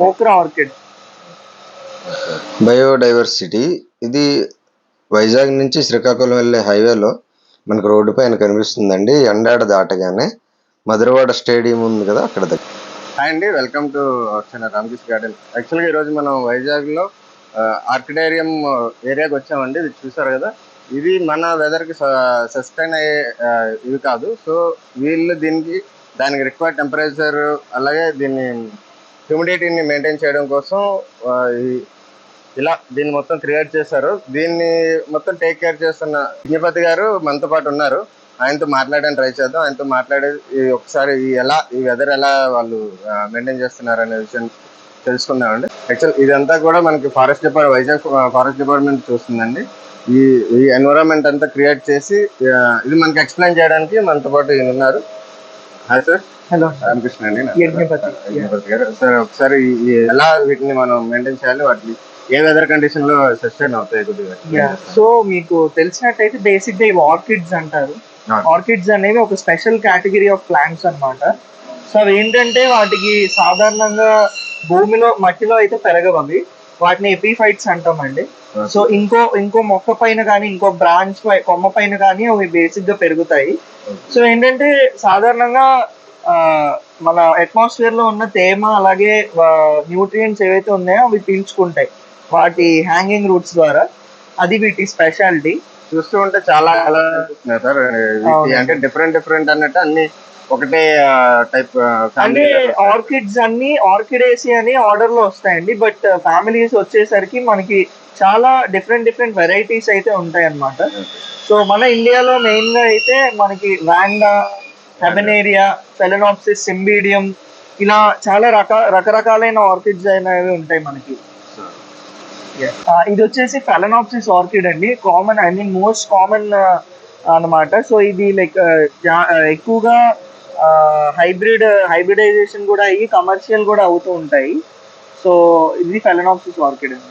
మోక్రా orchid. Biodiversity. ఇది వైజాగ్ నుంచి శ్రీకాకుళం వెళ్ళే హైవేలో మనకు రోడ్డు పైన కనిపిస్తుందండి. ఎండాడ దాటగానే మధురవాడ స్టేడియం ఉంది కదా అక్కడ దగ్గర. హాయ్ అండి welcome to channel Ramakrishna garden యాక్చువల్గా ఈరోజు మనం వైజాగ్లో ఆర్కిడేరియం ఏరియాకి వచ్చామండి. ఇది చూసారు కదా? ఇది మన వెదర్కి సస్టైన్ అయ్యే ఇవి కాదు. సో వీళ్ళు దీనికి దానికి రిక్వైర్డ్ టెంపరేచర్ అలాగే దీన్ని హ్యూమిడిటీని మెయింటైన్ చేయడం కోసం ఈ- ఇలా దీన్ని మొత్తం క్రియేట్ చేశారు. దీన్ని మొత్తం టేక్ కేర్ చేస్తున్న విజ్ఞపతి గారు మనతో పాటు ఉన్నారు. ఆయనతో మాట్లాడడానికి ట్రై చేద్దాం. ఆయనతో మాట్లాడే ఈ ఒకసారి ఈ ఎలా ఈ వెదర్ ఎలా వాళ్ళు మెయింటైన్ చేస్తున్నారు అనే విషయం తెలుసుకుందామండి. యాక్చువల్ ఇదంతా కూడా మనకి forest department Vizag forest department చూస్తుందండి. ఈ ఈ ఎన్విరాన్మెంట్ అంతా క్రియేట్ చేసి ఇది మనకి ఎక్స్ప్లెయిన్ చేయడానికి మనతో పాటు ఈయన ఉన్నారు. హాయ్ సార్ హలో రామకృష్ణ అండి. గారు. సార్ ఒకసారి ఎలా వీటిని మనం మెయింటైన్ చేయాలి? వాటిని ఏ వెదర్ కండిషన్లో సస్టైన్ అవుతాయి కొద్దిగా? సో మీకు తెలిసినట్టయితే బేసిక్గా ఇవి ఆర్కిడ్స్ అంటారు. ఆర్కిడ్స్ అనేవి ఒక స్పెషల్ కేటగిరీ ఆఫ్ ప్లాంట్స్ అన్నమాట. సో అవి ఏంటంటే వాటికి సాధారణంగా భూమిలో మట్టిలో అయితే పెరగవు అవి. వాటిని ఎపిఫైట్స్ అంటామండి సో ఇంకో ఇంకో మొక్క పైన కానీ ఇంకో బ్రాంచ్ కొమ్మ పైన కానీ అవి బేసిక్గా పెరుగుతాయి. సో ఏంటంటే సాధారణంగా మన అట్మాస్ఫియర్లో ఉన్న తేమ అలాగే న్యూట్రియంట్స్ ఏవైతే ఉన్నాయో అవి పీల్చుకుంటాయి. వాటి హ్యాంగింగ్ రూట్స్ ద్వారా. అది వీటి స్పెషాలిటీ చూస్తూ ఉంటే చాలా సార్. అంటే డిఫరెంట్ డిఫరెంట్ అన్నట్టు అన్ని ఒకటే టైప్ అంటే ఆర్కిడ్స్ అన్ని ఆర్కిడేసి అని ఆర్డర్లో వస్తాయండి. బట్ ఫ్యామిలీస్ వచ్చేసరికి మనకి చాలా డిఫరెంట్ డిఫరెంట్ వెరైటీస్ అయితే ఉంటాయి అన్నమాట సో మన ఇండియాలో మెయిన్గా అయితే మనకి వాండా హెబనేరియా ఫెలనాప్సిస్ సింబీడియం ఇలా చాలా రక రకరకాలైన ఆర్కిడ్స్ అనేవి ఉంటాయి మనకి. ఇది వచ్చేసి ఫెలనాప్సిస్ ఆర్కిడ్ అండి. Common I mean most common అన్నమాట. సో ఇది లైక్ ఎక్కువగా హైబ్రిడ్ హైబ్రిడైజేషన్ కూడా అయ్యి కమర్షియల్ కూడా అవుతూ ఉంటాయి. సో ఇది ఫెలనాప్సిస్ ఆర్కిడ్ అండి.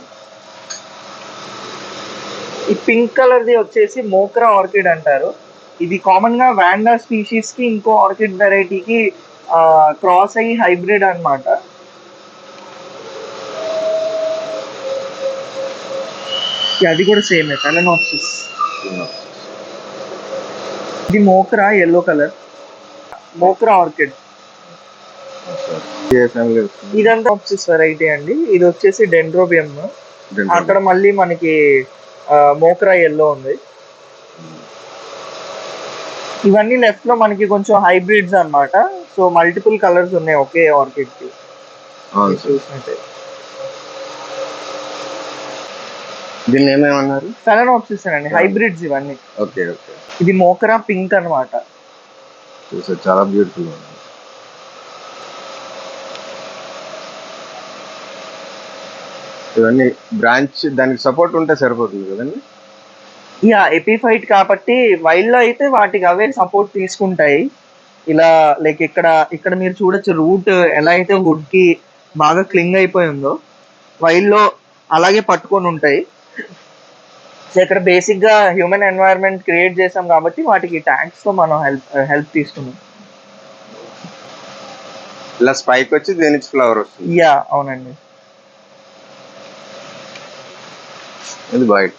ఈ పింక్ కలర్ ది వచ్చేసి మోక్రా ఆర్కిడ్ అంటారు. ఇది కామన్గా వాండా స్పీషీస్కి ఇంకో ఆర్కిడ్ వెరైటీకి క్రాస్ అయ్యి హైబ్రిడ్ అన్నమాట. Yeah, అది కూడా సేమ్ ఫెలనాప్సిస్ ఇది mokara yellow colour mokara orchid. ఇదంతా ఆప్సిస్ వెరైటీ అండి. ఇది వచ్చేసి డెండ్రోబియం అక్కడ మళ్ళీ మనకి మోక్రా ఎల్లో ఉంది. ఇవన్నీ లెఫ్ట్లో మనకి కొంచెం హైబ్రిడ్స్ అన్నమాట. సో మల్టిపుల్ కలర్స్ ఉన్నాయి ఒకే ఆర్కిడ్కి. చూసినట్టే దీన్ని ఏమేమన్నారు అండి. హైబ్రిడ్స్ ఇవన్నీ. ఓకే ఓకే ఇది మోక్రా పింక్ అన్నమాట. చూసారు చాలా బ్యూటిఫుల్ ఉంది. ఇవన్నీ బ్రాంచ్ దానికి సపోర్ట్ ఉంటే సరిపోతుంది కదండి? యా ఎపిఫైట్ కాబట్టి వైల్డ్లో అయితే వాటికి అవే సపోర్ట్ తీసుకుంటాయి. ఇలా లైక్ ఇక్కడ ఇక్కడ మీరు చూడొచ్చు రూట్ ఎలా అయితే వుడ్కి బాగా క్లింగ్ అయిపోయి ఉందో వైల్డ్లో అలాగే పట్టుకొని ఉంటాయి. సో ఇక్కడ బేసిక్గా హ్యూమన్ ఎన్వైరన్మెంట్ క్రియేట్ చేసాం కాబట్టి వాటికి ట్యాంక్స్తో మనం హెల్ప్ హెల్ప్ తీసుకున్నాం. ఇలా స్పైక్ వచ్చి దీని నుంచి ఫ్లవర్ వస్తుంది? యా అవునండి. ఇది white.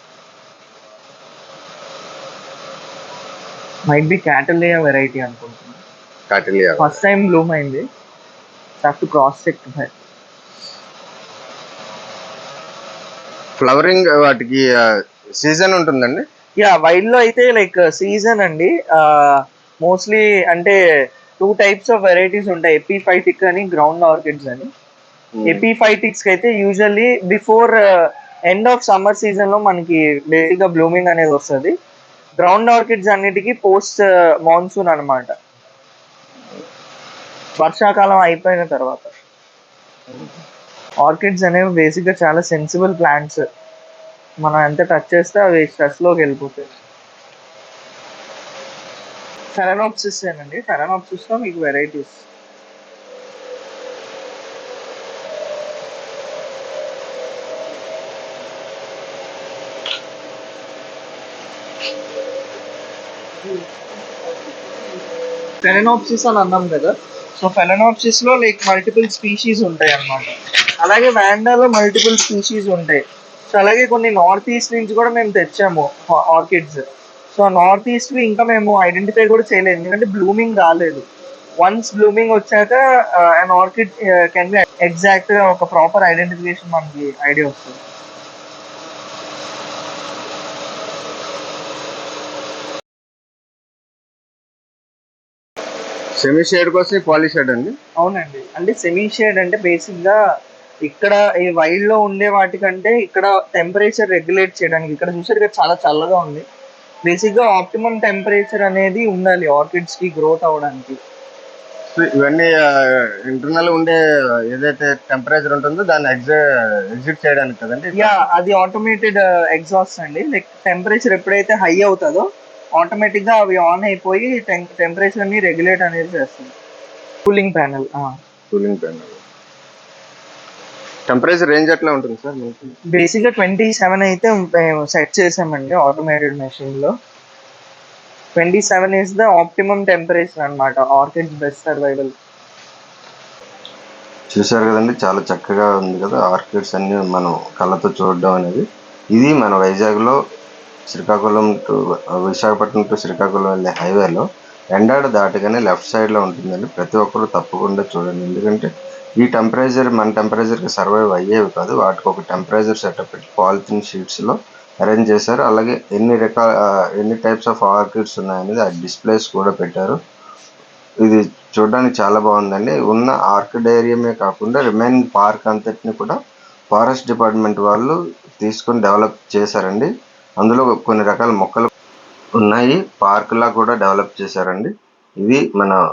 Might be cattleya variety అనుకుంటున్నాను కాటిలియా ఫస్ట్ టైం బ్లూమ్ అయింది. Have to cross check flowering వాటికి సీజన్ ఉంటుందండి? యా వైల్డ్లో అయితే లైక్ సీజన్ అండి. మోస్ట్లీ అంటే టూ టైప్స్ ఆఫ్ వెరైటీస్ ఉంటాయి. ఎపిఫైటిక్ అని గ్రౌండ్ ఆర్కిడ్స్ అని. ఎపిఫైటిక్స్ అయితే usually before end of summer సీజన్లో మనకి బేసిక్గా బ్లూమింగ్ అనేది వస్తుంది. గ్రౌండ్ ఆర్కిడ్స్ అన్నిటికీ పోస్ట్ మాన్సూన్ అనమాట వర్షాకాలం అయిపోయిన తర్వాత. ఆర్కిడ్స్ అనేవి బేసిక్గా చాలా సెన్సిబుల్ ప్లాంట్స్ మనం ఎంత టచ్ చేస్తే అవి స్ట్రెస్లోకి వెళ్ళిపోతాయి. ఫెరనాప్సిస్ ఏనండి? ఫెరనాప్సిస్లో మీకు వెరైటీస్ ఫెలనాప్సిస్ అని అన్నాం కదా. సో ఫెలనాప్సిస్లో లైక్ మల్టిపుల్ స్పీషీస్ ఉంటాయి అన్నమాట. అలాగే వ్యాండాలో మల్టిపుల్ స్పీషీస్ ఉంటాయి. సో అలాగే కొన్ని నార్త్ ఈస్ట్ నుంచి కూడా మేము తెచ్చాము ఆర్కిడ్స్ సో నార్త్ ఈస్ట్ ఇంకా మేము ఐడెంటిఫై కూడా చేయలేదు. ఎందుకంటే బ్లూమింగ్ రాలేదు. వన్స్ బ్లూమింగ్ వచ్చాక అండ్ ఆర్కిడ్ కెన్ బి ఎగ్జాక్ట్గా ఒక ప్రాపర్ ఐడెంటిఫికేషన్ మనకి ఐడియా వస్తుంది. సెమీ షేడ్ కోసం పాలీ షేడ్ అండి. అవునండి. అంటే సెమీ షేడ్ అంటే బేసిక్గా ఇక్కడ ఈ వైల్డ్లో ఉండే వాటికంటే ఇక్కడ టెంపరేచర్ రెగ్యులేట్ చేయడానికి ఇక్కడ చూసారు కదా చాలా చల్లగా ఉంది. బేసిక్గా ఆప్టిమం టెంపరేచర్ అనేది ఉండాలి ఆర్కిడ్స్కి గ్రోత్ అవడానికి సో ఇవన్నీ ఇంటర్నల్ ఉండే ఏదైతే టెంపరేచర్ ఉంటుందో దాన్ని ఎగ్జిట్ చేయడానికి కదండి? యా అది ఆటోమేటెడ్ ఎగ్జాస్ట్ అండి. లైక్ టెంపరేచర్ ఎప్పుడైతే హై అవుతుందో ఆటోమేటిక్గా అవి ఆన్ అయిపోయి టెంపరేచర్ని రెగ్యులేట్ అనేది చేస్తుంది. Cooling panel cooling panel temperature range ఎట్లా ఉంటుంది సార్ మనకి? బేసిక్గా ట్వంటీ సెవెన్ అయితే మేము సెట్ చేసామండి ఆటోమేటెడ్ మెషిన్లో. Twenty seven is the optimum temperature అన్నమాట ఆర్కిడ్ బెస్ట్ సర్వైవల్ చూసారు కదండి చాలా చక్కగా ఉంది కదా ఆర్కిడ్స్ అన్ని మనం కళ్ళతో చూడడం అనేది. ఇది మన వైజాగ్లో శ్రీకాకుళం టు విశాఖపట్నం టు శ్రీకాకుళం వెళ్ళే హైవేలో ఎండాడు దాటగానే లెఫ్ట్ సైడ్లో ఉంటుందండి. ప్రతి ఒక్కరు తప్పకుండా చూడండి. ఎందుకంటే ఈ టెంపరేచర్ మన టెంపరేచర్కి సర్వైవ్ అయ్యేవి కాదు. వాటికి ఒక టెంపరేచర్ సెటప్ పెట్టి పాలిథిన్ షీట్స్లో అరేంజ్ చేశారు. అలాగే ఎన్ని రకాల ఎన్ని టైప్స్ ఆఫ్ ఆర్కిడ్స్ ఉన్నాయనేది ఆ డిస్ప్లేస్ కూడా పెట్టారు. ఇది చూడడానికి చాలా బాగుందండి. ఉన్న ఆర్కిడేరియమే కాకుండా రిమైనింగ్ పార్క్ అంతటిని కూడా ఫారెస్ట్ డిపార్ట్మెంట్ వాళ్ళు తీసుకొని డెవలప్ చేశారండి. అందులో కొన్ని రకాల మొక్కలు ఉన్నాయి. పార్క్ లా కూడా డెవలప్ చేశారండి. ఇది మన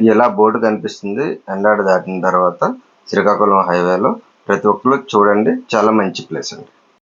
ఇలా- బోర్డు కనిపిస్తుంది ఎండాడ దాటిన తర్వాత శ్రీకాకుళం హైవేలో ప్రతి ఒక్కరు చూడండి. చాలా మంచి ప్లేస్ అండి.